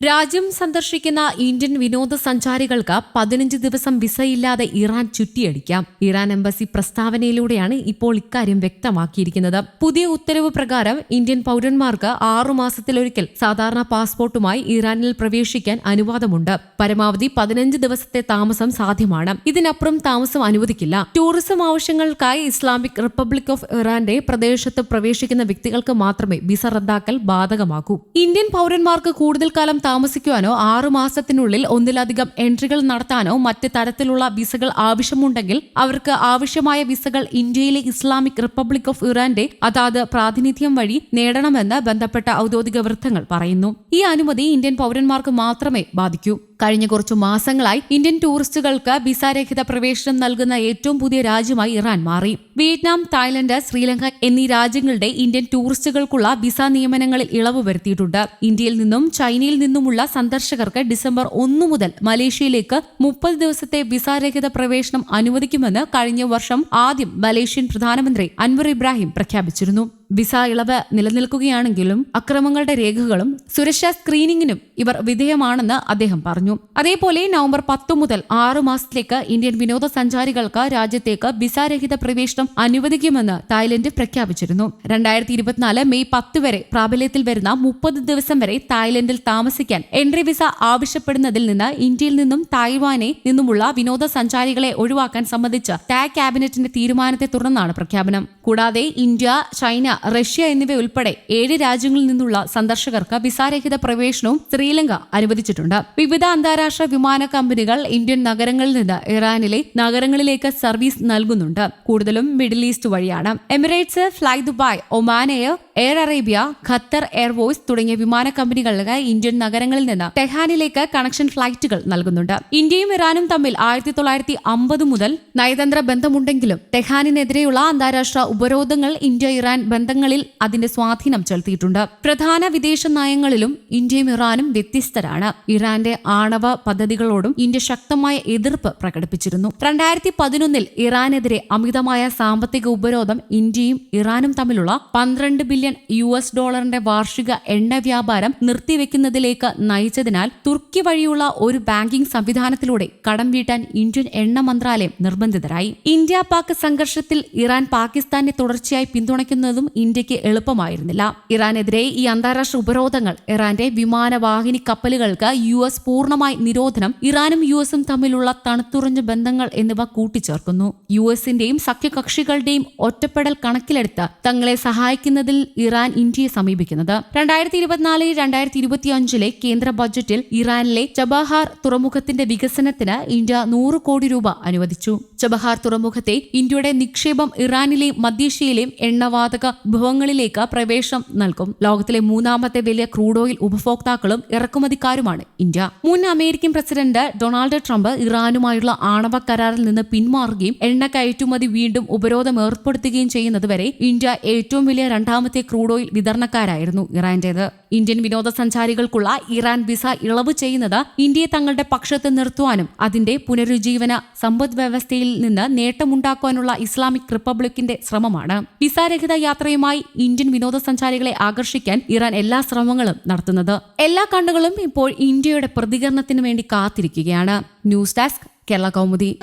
രാജ്യം സന്ദർശിക്കുന്ന ഇന്ത്യൻ വിനോദസഞ്ചാരികൾക്ക് പതിനഞ്ച് ദിവസം വിസയില്ലാതെ ഇറാൻ ചുറ്റിയടിക്കാം. ഇറാൻ എംബസി പ്രസ്താവനയിലൂടെയാണ് ഇപ്പോൾ ഇക്കാര്യം വ്യക്തമാക്കിയിരിക്കുന്നത്. പുതിയ ഉത്തരവ് പ്രകാരം ഇന്ത്യൻ പൗരന്മാർക്ക് ആറുമാസത്തിലൊരിക്കൽ സാധാരണ പാസ്പോർട്ടുമായി ഇറാനിൽ പ്രവേശിക്കാൻ അനുവാദമുണ്ട്. പരമാവധി പതിനഞ്ച് ദിവസത്തെ താമസം സാധ്യമാണ്. ഇതിനപ്പുറം താമസം അനുവദിക്കില്ല. ടൂറിസം ആവശ്യങ്ങൾക്കായി ഇസ്ലാമിക് റിപ്പബ്ലിക് ഓഫ് ഇറാന്റെ പ്രദേശത്ത് പ്രവേശിക്കുന്ന വ്യക്തികൾക്ക് മാത്രമേ വിസ റദ്ദാക്കൽ ബാധകമാക്കൂ ഇന്ത്യൻ പൗരന്മാർക്ക് കൂടുതൽ കാലം താമസിക്കുവാനോ ആറു മാസത്തിനുള്ളിൽ ഒന്നിലധികം എൻട്രികൾ നടത്താനോ മറ്റ് തരത്തിലുള്ള വിസകൾ ആവശ്യമുണ്ടെങ്കിൽ അവർക്ക് ആവശ്യമായ വിസകൾ ഇന്ത്യയിലെ ഇസ്ലാമിക് റിപ്പബ്ലിക് ഓഫ് ഇറാന്റെ അതാത് പ്രാതിനിധ്യം വഴി നേടണമെന്ന് ബന്ധപ്പെട്ട ഔദ്യോഗിക വൃത്തങ്ങൾ പറയുന്നു. ഈ അനുമതി ഇന്ത്യൻ പൗരന്മാർക്ക് മാത്രമേ ബാധിക്കൂ. കഴിഞ്ഞ കുറച്ചു മാസങ്ങളായി ഇന്ത്യൻ ടൂറിസ്റ്റുകൾക്ക് വിസാരഹിത പ്രവേശനം നൽകുന്ന ഏറ്റവും പുതിയ രാജ്യമായി ഇറാൻ മാറി. വിയറ്റ്നാം തായ്ലൻഡ് ശ്രീലങ്ക എന്നീ രാജ്യങ്ങളുടെ ഇന്ത്യൻ ടൂറിസ്റ്റുകൾക്കുള്ള വിസ നിയമനങ്ങളിൽ ഇളവ് വരുത്തിയിട്ടുണ്ട്. ഇന്ത്യയിൽ നിന്നും ചൈനയിൽ നിന്നുമുള്ള സന്ദർശകർക്ക് ഡിസംബർ ഒന്നു മുതൽ മലേഷ്യയിലേക്ക് മുപ്പത് ദിവസത്തെ വിസാരഹിത പ്രവേശനം അനുവദിക്കുമെന്ന് കഴിഞ്ഞ വർഷം ആദ്യം മലേഷ്യൻ പ്രധാനമന്ത്രി അൻവർ ഇബ്രാഹിം പ്രഖ്യാപിച്ചിരുന്നു. വിസ ഇളവ് നിലനിൽക്കുകയാണെങ്കിലും അക്രമങ്ങളുടെ രേഖകളും സുരക്ഷാ സ്ക്രീനിങ്ങിനും ഇവർ വിധേയമാണെന്ന് അദ്ദേഹം പറഞ്ഞു. അതേപോലെ നവംബർ പത്ത് മുതൽ ആറു മാസത്തിലേക്ക് ഇന്ത്യൻ വിനോദസഞ്ചാരികൾക്ക് രാജ്യത്തേക്ക് വിസാരഹിത പ്രവേശനം അനുവദിക്കുമെന്ന് തായ്ലൻഡ് പ്രഖ്യാപിച്ചിരുന്നു. രണ്ടായിരത്തി ഇരുപത്തിനാല് മെയ് പത്ത് വരെ പ്രാബല്യത്തിൽ വരുന്ന മുപ്പത് ദിവസം വരെ തായ്ലൻഡിൽ താമസിക്കാൻ എൻട്രി വിസ ആവശ്യപ്പെടുന്നതിൽ നിന്ന് ഇന്ത്യയിൽ നിന്നും തായ്വാനെ നിന്നുമുള്ള വിനോദസഞ്ചാരികളെ ഒഴിവാക്കാൻ സംബന്ധിച്ച് ടാക് ക്യാബിനറ്റിന്റെ തീരുമാനത്തെ തുടർന്നാണ് പ്രഖ്യാപനം. കൂടാതെ ഇന്ത്യ ചൈന റഷ്യ എന്നിവ ഉൾപ്പെടെ ഏഴ് രാജ്യങ്ങളിൽ നിന്നുള്ള സന്ദർശകർക്ക് വിസാരഹിത പ്രവേശനവും ശ്രീലങ്ക അനുവദിച്ചിട്ടുണ്ട്. വിവിധ അന്താരാഷ്ട്ര വിമാന കമ്പനികൾ ഇന്ത്യൻ നഗരങ്ങളിൽ നിന്ന് ഇറാനിലെ നഗരങ്ങളിലേക്ക് സർവീസ് നൽകുന്നുണ്ട്. കൂടുതലും മിഡിൽ ഈസ്റ്റ് വഴിയാണ്. Emirates fly Dubai Oman Air Arabia Qatar Airways തുടങ്ങിയ വിമാന കമ്പനികൾക്ക് ഇന്ത്യൻ നഗരങ്ങളിൽ നിന്ന് ടെഹാനിലേക്ക് കണക്ഷൻ ഫ്ലൈറ്റുകൾ നൽകുന്നുണ്ട്. ഇന്ത്യയും ഇറാനും തമ്മിൽ ആയിരത്തി തൊള്ളായിരത്തി അമ്പത് മുതൽ നയതന്ത്ര ബന്ധമുണ്ടെങ്കിലും ടെഹാനിനെതിരെയുള്ള അന്താരാഷ്ട്ര ഉപരോധങ്ങൾ ഇന്ത്യ ഇറാൻ ബന്ധങ്ങളിൽ അതിന്റെ സ്വാധീനം ചെലുത്തിയിട്ടുണ്ട്. പ്രധാന വിദേശ നയങ്ങളിലും ഇന്ത്യയും ഇറാനും വ്യത്യസ്തരാണ്. ഇറാന്റെ ആണവ പദ്ധതികളോടും ഇന്ത്യ ശക്തമായ എതിർപ്പ് പ്രകടിപ്പിച്ചിരുന്നു. രണ്ടായിരത്തി പതിനൊന്നിൽ ഇറാനെതിരെ അമിതമായ സാമ്പത്തിക ഉപരോധം ഇന്ത്യയും ഇറാനും തമ്മിലുള്ള പന്ത്രണ്ട് ബില്യൺ യു എസ് ഡോളറിന്റെ വാർഷിക എണ്ണ വ്യാപാരം നിർത്തിവെക്കുന്നതിലേക്ക് നയിച്ചതിനാൽ തുർക്കി വഴിയുള്ള ഒരു ബാങ്കിംഗ് സംവിധാനത്തിലൂടെ കടം വീട്ടാൻ ഇന്ത്യൻ എണ്ണ മന്ത്രാലയം നിർബന്ധിതരായി. ഇന്ത്യ പാക് സംഘർഷത്തിൽ ഇറാൻ പാകിസ്ഥാനെ തുടർച്ചയായി പിന്തുണയ്ക്കുന്നതും ഇന്ത്യയ്ക്ക് എളുപ്പമായിരുന്നില്ല. ഇറാനെതിരെ ഈ അന്താരാഷ്ട്ര ഉപരോധങ്ങൾ ഇറാന്റെ വിമാനവാഹിനി കപ്പലുകൾക്ക് യു എസ് പൂർണമായി നിരോധനം ഇറാനും യു എസും തമ്മിലുള്ള തണുത്തുറഞ്ഞ ബന്ധങ്ങൾ എന്നിവ കൂട്ടിച്ചേർക്കുന്നു. യു എസിന്റെയും സഖ്യകക്ഷികളുടെയും ഒറ്റപ്പെടൽ കണക്കിലെടുത്ത് തങ്ങളെ സഹായിക്കുന്നതിൽ ഇറാൻ ഇന്ത്യയെ സമീപിക്കുന്നത്. രണ്ടായിരത്തി ഇരുപത്തിനാല് രണ്ടായിരത്തി ഇരുപത്തിയഞ്ചിലെ കേന്ദ്ര ബജറ്റിൽ ഇറാനിലെ ചബഹാർ തുറമുഖത്തിന്റെ വികസനത്തിന് ഇന്ത്യ നൂറ് കോടി രൂപ അനുവദിച്ചു. ചബഹാർ തുറമുഖത്തെ ഇന്ത്യയുടെ നിക്ഷേപം ഇറാനിലെയും മധ്യേഷ്യയിലെയും എണ്ണവാതക വിഭവങ്ങളിലേക്ക് പ്രവേശനം നൽകും. ലോകത്തിലെ മൂന്നാമത്തെ വലിയ ക്രൂഡ് ഓയിൽ ഉപഭോക്താക്കളും ഇറക്കുമതിക്കാരുമാണ് ഇന്ത്യ. മുൻ അമേരിക്കൻ പ്രസിഡന്റ് ഡൊണാൾഡ് ട്രംപ് ഇറാനുമായുള്ള ആണവ കരാറിൽ നിന്ന് പിന്മാറുകയും എണ്ണ കയറ്റുമതി വീണ്ടും ഉപരോധം ഏർപ്പെടുത്തുകയും ചെയ്യുന്നതുവരെ ഇന്ത്യ ഏറ്റവും വലിയ രണ്ടാമത്തെ ക്രൂഡ് ഓയിൽ വിതരണക്കാരായിരുന്നു ഇറാന്റേത്. ഇന്ത്യൻ വിനോദസഞ്ചാരികൾക്കുള്ള ഇറാൻ വിസ ഇളവ് ചെയ്യുന്നത് ഇന്ത്യയെ തങ്ങളുടെ പക്ഷത്ത് നിർത്തുവാനും അതിന്റെ പുനരുജ്ജീവന സമ്പദ് വ്യവസ്ഥയിൽ നിന്ന് നേട്ടമുണ്ടാക്കുവാനുള്ള ഇസ്ലാമിക് റിപ്പബ്ലിക്കിന്റെ ശ്രമമാണ്. വിസാരഹിത യാത്രയുമായി ഇന്ത്യൻ വിനോദസഞ്ചാരികളെ ആകർഷിക്കാൻ ഇറാൻ എല്ലാ ശ്രമങ്ങളും നടത്തുന്നത്. എല്ലാ കണ്ണുകളും ഇപ്പോൾ ഇന്ത്യയുടെ പ്രതികരണത്തിന് വേണ്ടി കാത്തിരിക്കുകയാണ്. News desk Kerala Kaumudi.